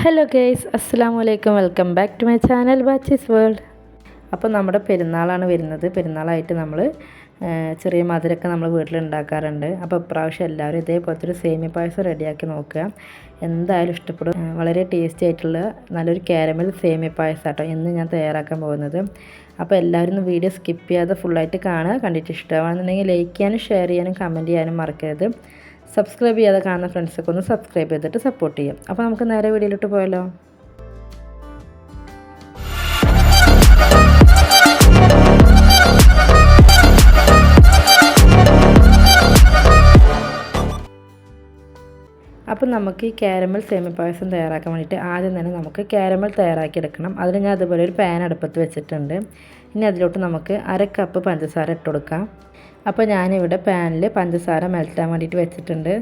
Hello guys അസ്സാം വലൈക്കും welcome back to my channel Bachi's World അപ്പോൾ നമ്മുടെ പെരുന്നാളാണ് വരുന്നത്. പെരുന്നാളായിട്ട് നമ്മൾ ചെറിയ മധുരമൊക്കെ നമ്മൾ വീട്ടിൽ ഉണ്ടാക്കാറുണ്ട് അപ്പോൾ ഇപ്രാവശ്യം എല്ലാവരും ഇതേപോലത്തെ ഒരു സേമിയ പായസം റെഡിയാക്കി നോക്കുക. എന്തായാലും ഇഷ്ടപ്പെടും. വളരെ ടേസ്റ്റി ആയിട്ടുള്ള നല്ലൊരു കാരമൽ സേമിയ പായസം കേട്ടോ ഇന്ന് ഞാൻ തയ്യാറാക്കാൻ പോകുന്നത്. അപ്പോൾ എല്ലാവരും വീഡിയോ സ്കിപ്പ് ചെയ്യാതെ ഫുള്ളായിട്ട് കാണുക. കണ്ടിട്ട് ഇഷ്ടമാണെന്നുണ്ടെങ്കിൽ ലൈക്ക് ചെയ്യാനും ഷെയർ ചെയ്യാനും കമന്റ് ചെയ്യാനും മറക്കരുത്. സബ്സ്ക്രൈബ് ചെയ്യാതെ കാണുന്ന ഫ്രണ്ട്സൊക്കെ ഒന്ന് സബ്സ്ക്രൈബ് ചെയ്തിട്ട് സപ്പോർട്ട് ചെയ്യാം. അപ്പോൾ നമുക്ക് നേരെ വീഡിയോയിലോട്ട് പോയാലോ? അപ്പോൾ നമുക്ക് ഈ കാരമൽ സേമിയ പായസം തയ്യാറാക്കാൻ വേണ്ടിയിട്ട് ആദ്യം തന്നെ നമുക്ക് കാരമൽ തയ്യാറാക്കിയെടുക്കണം. അതിന് ഞാൻ അതുപോലെ ഒരു പാൻ അടുപ്പത്ത് വെച്ചിട്ടുണ്ട്. ഇനി അതിലോട്ട് നമുക്ക് അര കപ്പ് പഞ്ചസാര ഇട്ട് കൊടുക്കാം. അപ്പോൾ ഞാനിവിടെ പാനിൽ പഞ്ചസാര മെൽറ്റാൻ വേണ്ടിയിട്ട് വെച്ചിട്ടുണ്ട്.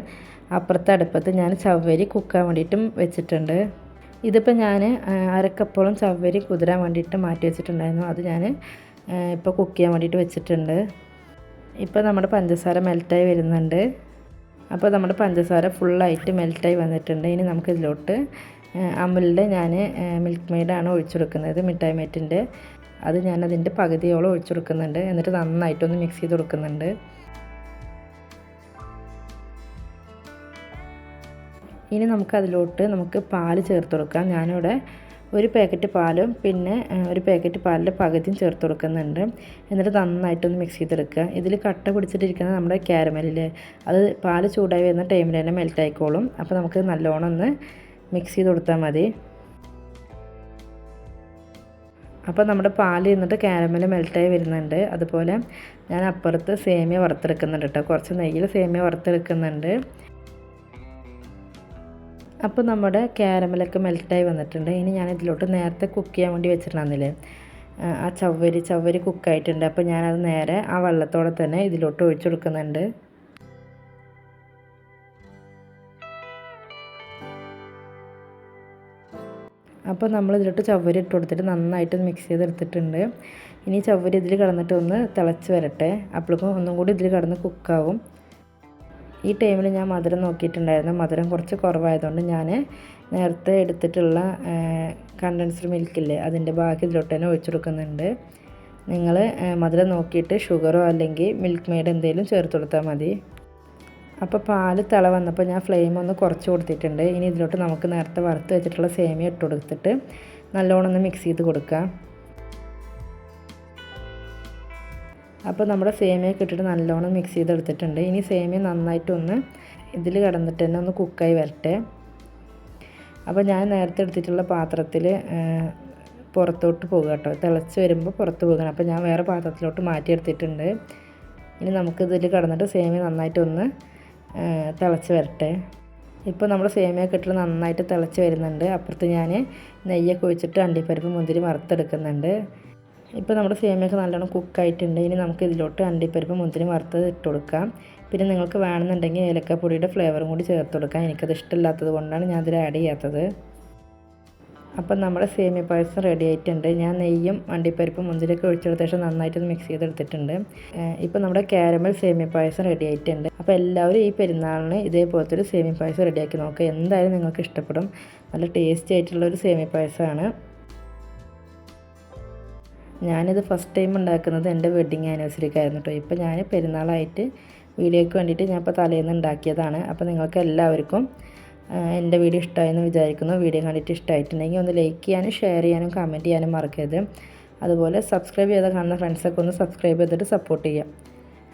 അപ്പുറത്തെ അടുപ്പത്ത് ഞാൻ ചവ്വരി കുക്കാൻ വേണ്ടിയിട്ടും വെച്ചിട്ടുണ്ട്. ഇതിപ്പോൾ ഞാൻ അരക്കപ്പോളം ചവ്വരി കുതിരാൻ വേണ്ടിയിട്ട് മാറ്റി വെച്ചിട്ടുണ്ടായിരുന്നു. അത് ഞാൻ ഇപ്പോൾ കുക്ക് ചെയ്യാൻ വേണ്ടിയിട്ട് വെച്ചിട്ടുണ്ട്. ഇപ്പോൾ നമ്മുടെ പഞ്ചസാര മെൽറ്റായി വരുന്നുണ്ട്. അപ്പോൾ നമ്മുടെ പഞ്ചസാര ഫുള്ളായിട്ട് മെൽറ്റായി വന്നിട്ടുണ്ട്. ഇനി നമുക്ക് നമുക്കിതിലോട്ട് അമുലിന്റെ ഞാൻ മിൽക്ക് മെയ്ഡാണ് ഒഴിച്ചു കൊടുക്കുന്നത് മിഠായി മേറ്റിന്റെ അത് ഞാൻ അതിന്റെ പകുതിയോളം ഒഴിച്ചു കൊടുക്കുന്നുണ്ട്. എന്നിട്ട് നന്നായിട്ടൊന്ന് മിക്സ് ചെയ്ത് കൊടുക്കുന്നുണ്ട്. ഇനി നമുക്ക് അതിലോട്ട് നമുക്ക് പാൽ ചേർത്ത് കൊടുക്കാം. ഞാനിവിടെ ഒരു പാക്കറ്റ് പാലും പിന്നെ ഒരു പാക്കറ്റ് പാലിന്റെ പകുതിയും ചേർത്ത് കൊടുക്കുന്നുണ്ട്. എന്നിട്ട് നന്നായിട്ടൊന്ന് മിക്സ് ചെയ്തെടുക്കുക. ഇതിൽ കട്ട പിടിച്ചിട്ടിരിക്കുന്നത് നമ്മുടെ ക്യാരമലില്ലേ അത് പാൽ ചൂടായി വരുന്ന ടൈമിൽ തന്നെ മെൽറ്റ് ആയിക്കോളും. അപ്പോൾ നമുക്ക് നല്ലോണം ഒന്ന് മിക്സ് ചെയ്ത് കൊടുത്താൽ മതി. അപ്പോൾ നമ്മുടെ പാൽ എന്നിട്ട് കാരമൽ മെൽറ്റായി വരുന്നുണ്ട്. അതുപോലെ ഞാൻ അപ്പുറത്ത് സേമിയ വറുത്തെടുക്കുന്നുണ്ട് കേട്ടോ. കുറച്ച് നെയ്യിൽ സേമിയ വറുത്തെടുക്കുന്നുണ്ട്. അപ്പോൾ നമ്മുടെ കാരമലൊക്കെ മെൽറ്റായി വന്നിട്ടുണ്ട്. ഇനി ഞാൻ ഇതിലോട്ട് നേരത്തെ കുക്ക് ചെയ്യാൻ വേണ്ടി വെച്ചിട്ടുണ്ടായിരുന്നില്ലേ ആ ചവ്വരി ചവ്വരി കുക്കായിട്ടുണ്ട് അപ്പോൾ ഞാനത് നേരെ ആ വെള്ളത്തോടെ തന്നെ ഇതിലോട്ട് ഒഴിച്ചു കൊടുക്കുന്നുണ്ട്. അപ്പോൾ നമ്മൾ ഇതിലോട്ട് ചവ്വരി ഇട്ട് കൊടുത്തിട്ട് നന്നായിട്ട് മിക്സ് ചെയ്തെടുത്തിട്ടുണ്ട്. ഇനി ചവ്വരി ഇതിൽ കിടന്നിട്ട് ഒന്ന് തിളച്ച് വരട്ടെ. അപ്പോഴേക്കും ഒന്നും കൂടി ഇതിൽ കിടന്ന് കുക്കാവും ഈ ടൈമിൽ ഞാൻ മധുരം നോക്കിയിട്ടുണ്ടായിരുന്നു. മധുരം കുറച്ച് കുറവായതുകൊണ്ട് ഞാൻ നേരത്തെ എടുത്തിട്ടുള്ള കണ്ടൻസ്ഡ് മിൽക്കില്ലേ അതിന്റെ ബാക്കി ഇതിലോട്ട് തന്നെ ഒഴിച്ചു കൊടുക്കുന്നുണ്ട്. നിങ്ങൾ മധുരം നോക്കിയിട്ട് ഷുഗറോ അല്ലെങ്കിൽ മിൽക്ക് മെയ്ഡ് എന്തെങ്കിലും ചേർത്ത് കൊടുത്താൽ മതി. അപ്പോൾ പാൽ തിള വന്നപ്പോൾ ഞാൻ ഫ്ലെയിം ഒന്ന് കുറച്ച് കൊടുത്തിട്ടുണ്ട്. ഇനി ഇതിലോട്ട് നമുക്ക് നേരത്തെ വറുത്ത് വെച്ചിട്ടുള്ള സേമിയ ഇട്ട് കൊടുത്തിട്ട് നല്ലോണം ഒന്ന് മിക്സ് ചെയ്ത് കൊടുക്കാം. അപ്പോൾ നമ്മുടെ സേമിയൊക്കെ ഇട്ടിട്ട് നല്ലോണം മിക്സ് ചെയ്തെടുത്തിട്ടുണ്ട് ഇനി സേമിയ നന്നായിട്ടൊന്ന് ഇതിൽ കിടന്നിട്ട് തന്നെ ഒന്ന് കുക്കായി വരട്ടെ. അപ്പോൾ ഞാൻ നേരത്തെ എടുത്തിട്ടുള്ള പാത്രത്തിൽ പുറത്തോട്ട് പോകുക കേട്ടോ. തിളച്ച് വരുമ്പോൾ പുറത്ത് പോകണം അപ്പോൾ ഞാൻ വേറെ പാത്രത്തിലോട്ട് മാറ്റിയെടുത്തിട്ടുണ്ട്. ഇനി നമുക്കിതിൽ കിടന്നിട്ട് സേമിയ നന്നായിട്ടൊന്ന് തിളച്ച് വരട്ടെ. ഇപ്പോൾ നമ്മൾ സേമിയൊക്കെ ഇട്ട് നന്നായിട്ട് തിളച്ച് വരുന്നുണ്ട്. അപ്പുറത്ത് ഞാൻ നെയ്യൊക്കെ ഒഴിച്ചിട്ട് അണ്ടിപ്പരിപ്പ് മുന്തിരി വറുത്തെടുക്കുന്നുണ്ട്. ഇപ്പോൾ നമ്മുടെ സേമിയൊക്കെ നല്ലോണം കുക്കായിട്ടുണ്ട് ഇനി നമുക്ക് ഇതിലോട്ട് അണ്ടിപ്പരിപ്പ് മുന്തിരി വറുത്തത് ഇട്ട് കൊടുക്കാം. പിന്നെ നിങ്ങൾക്ക് വേണമെന്നുണ്ടെങ്കിൽ ഏലക്കപ്പൊടിയുടെ ഫ്ലേവറും കൂടി ചേർത്ത് കൊടുക്കാം. എനിക്കത് ഇഷ്ടമില്ലാത്തത് കൊണ്ടാണ് ഞാൻ ആഡ് ചെയ്യാത്തത്. അപ്പം നമ്മുടെ സേമിയ പായസം റെഡി ആയിട്ടുണ്ട്. ഞാൻ നെയ്യും അണ്ടിപ്പരിപ്പും മുന്തിരിയൊക്കെ ഒഴിച്ചെടുത്ത ശേഷം നന്നായിട്ട് മിക്സ് ചെയ്തെടുത്തിട്ടുണ്ട്. ഇപ്പോൾ നമ്മുടെ കാരമൽ സേമിയ പായസം റെഡി ആയിട്ടുണ്ട്. അപ്പോൾ എല്ലാവരും ഈ പെരുന്നാളിന് ഇതേപോലത്തെ ഒരു സേമിയ പായസം റെഡിയാക്കി നോക്കുക എന്തായാലും നിങ്ങൾക്ക് ഇഷ്ടപ്പെടും. നല്ല ടേസ്റ്റി ആയിട്ടുള്ള ഒരു സേമിയ പായസമാണ്. ഞാനിത് ഫസ്റ്റ് ടൈം ഉണ്ടാക്കുന്നത് എന്റെ വെഡ്ഡിങ് ആനിവേഴ്സറിക്കായിരുന്നു കേട്ടോ ഇപ്പോൾ ഞാൻ പെരുന്നാളായിട്ട് വീഡിയോയ്ക്ക് വേണ്ടിയിട്ട് ഞാൻ ഇപ്പോൾ തലേന്ന് ഉണ്ടാക്കിയതാണ്. അപ്പോൾ നിങ്ങൾക്ക് എല്ലാവർക്കും എന്റെ വീഡിയോ ഇഷ്ടമായെന്ന് വിചാരിക്കുന്നു. വീഡിയോ കണ്ടിട്ട് ഇഷ്ടമായിട്ടുണ്ടെങ്കിൽ ഒന്ന് ലൈക്ക് ചെയ്യാനും ഷെയർ ചെയ്യാനും കമന്റ് ചെയ്യാനും മറക്കരുത്. അതുപോലെ സബ്സ്ക്രൈബ് ചെയ്ത് കാണുന്ന ഫ്രണ്ട്സൊക്കെ ഒന്ന് സബ്സ്ക്രൈബ് ചെയ്തിട്ട് സപ്പോർട്ട് ചെയ്യാം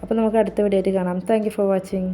അപ്പോൾ നമുക്ക് അടുത്ത വീഡിയോ ആയിട്ട് കാണാം. Thank for watching